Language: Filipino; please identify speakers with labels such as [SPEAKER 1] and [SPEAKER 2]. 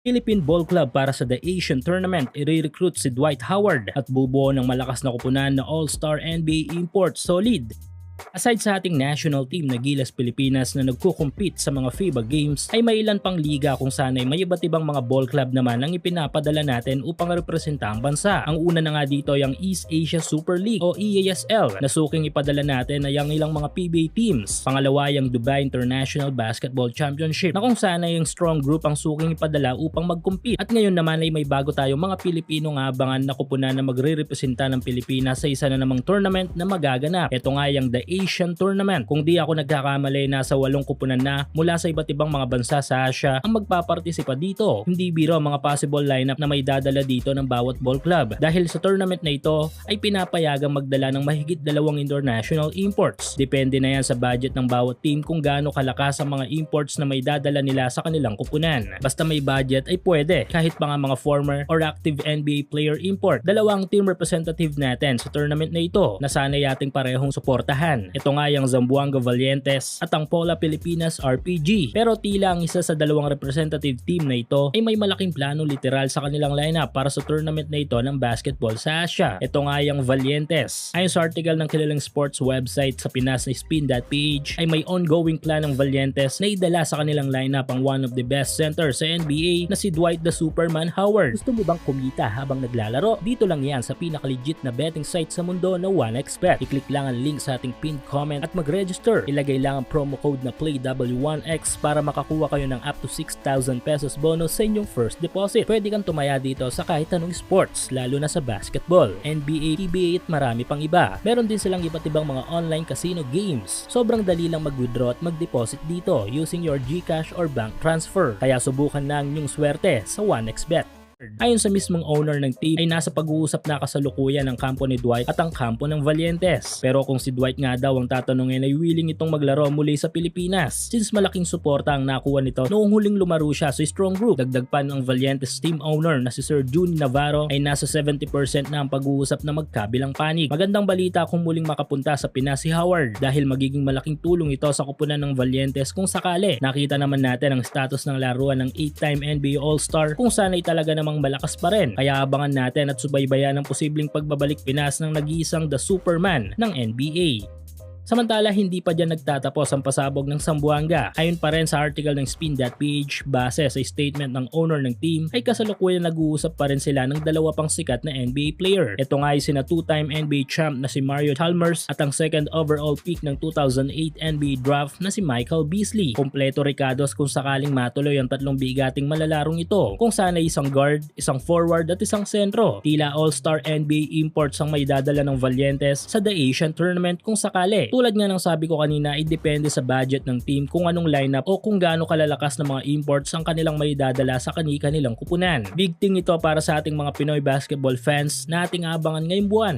[SPEAKER 1] Philippine Ball Club para sa The Asian Tournament, i-recruit si Dwight Howard at bubuo ng malakas na kupunan na All-Star NBA import solid. Aside sa ating national team na Gilas Pilipinas na nagko-compete sa mga FIBA Games, ay may ilan pang liga kung sanay may iba't ibang mga ball club naman ang ipinapadala natin upang representa ang bansa. Ang una na nga dito ay ang East Asia Super League o EASL na suking ipadala natin ay ang ilang mga PBA teams. Pangalawa ay ang Dubai International Basketball Championship na kung sanay yung strong group ang suking ipadala upang mag-compete. At ngayon naman ay may bago tayong mga Pilipino nga abangan na kupunan na magre-representa ng Pilipinas sa isa na namang tournament na magaganap. Ito nga ay ang The Asian Tournament. Kung di ako nagkakamali, nasa walong kupunan na mula sa iba't ibang mga bansa sa Asia ang magpapartisipa dito. Hindi biro ang mga possible lineup na may dadala dito ng bawat ball club. Dahil sa tournament na ito ay pinapayagang magdala ng mahigit dalawang international imports. Depende na yan sa budget ng bawat team kung gaano kalakas ang mga imports na may dadala nila sa kanilang kupunan. Basta may budget ay pwede kahit pa mga former or active NBA player import. Dalawang team representative natin sa tournament na ito na sana yating parehong suportahan. Ito nga yung Zamboanga Valientes at ang Pola Pilipinas RPG. Pero tila ang isa sa dalawang representative team na ito ay may malaking plano literal sa kanilang lineup para sa tournament na ito ng basketball sa Asia. Ito nga yung Valientes. Ayon sa article ng kilalang sports website sa Pinas na spin.ph ay may ongoing plan ng Valientes na idala sa kanilang lineup ang one of the best centers sa NBA na si Dwight the Superman Howard. Gusto mo bang kumita habang naglalaro? Dito lang yan sa pinaka-legit na betting site sa mundo na 1xBet. I-click lang ang link sa ating pinned comment at mag-register. Ilagay lang ang promo code na PLAYW1X para makakuha kayo ng up to 6,000 pesos bonus sa inyong first deposit. Pwede kang tumaya dito sa kahit anong sports, lalo na sa basketball, NBA, PBA at marami pang iba. Meron din silang iba't ibang mga online casino games. Sobrang dali lang mag-withdraw at mag-deposit dito using your GCash or bank transfer. Kaya subukan na ang inyong swerte sa 1xBet. Ayon sa mismong owner ng team ay nasa pag-uusap na kasalukuyan ng kampo ni Dwight at ang kampo ng Valientes. Pero kung si Dwight nga daw ang tatanungin ay willing itong maglaro muli sa Pilipinas since malaking suporta ang nakuha nito noong huling lumaro siya sa strong group. Dagdag pa ng Valientes team owner na si Sir June Navarro ay nasa 70% na ang pag-uusap na magkabilang panig. Magandang balita kung muling makapunta sa Pinas si Howard dahil magiging malaking tulong ito sa kupunan ng Valientes kung sakali. Nakita naman natin ang status ng laruan ng 8-time NBA All-Star kung sanay talaga namang malakas pa rin. Kaya abangan natin at subaybayan ang posibleng pagbabalik Pinas ng nag-iisang The Superman ng NBA. Samantala, hindi pa dyan nagtatapos ang pasabog ng Sambuanga. Ayon pa rin sa article ng Spin.ph, base sa statement ng owner ng team, ay kasalukuyan nag-uusap pa rin sila ng dalawa pang sikat na NBA player. Ito nga ay sina two-time NBA champ na si Mario Chalmers at ang second overall pick ng 2008 NBA draft na si Michael Beasley. Kompleto Ricados kung sakaling matuloy ang tatlong bigating malalarong ito. Kung sana isang guard, isang forward at isang sentro. Tila all-star NBA imports ang may dadala ng Valientes sa The Asian Tournament kung sakali. Tulad nga ng sabi ko kanina, ay depende sa budget ng team kung anong lineup o kung gaano kalalakas ng mga imports ang kanilang may dadala sa kani-kanilang kupunan. Big thing ito para sa ating mga Pinoy basketball fans na ating abangan ngayong buwan.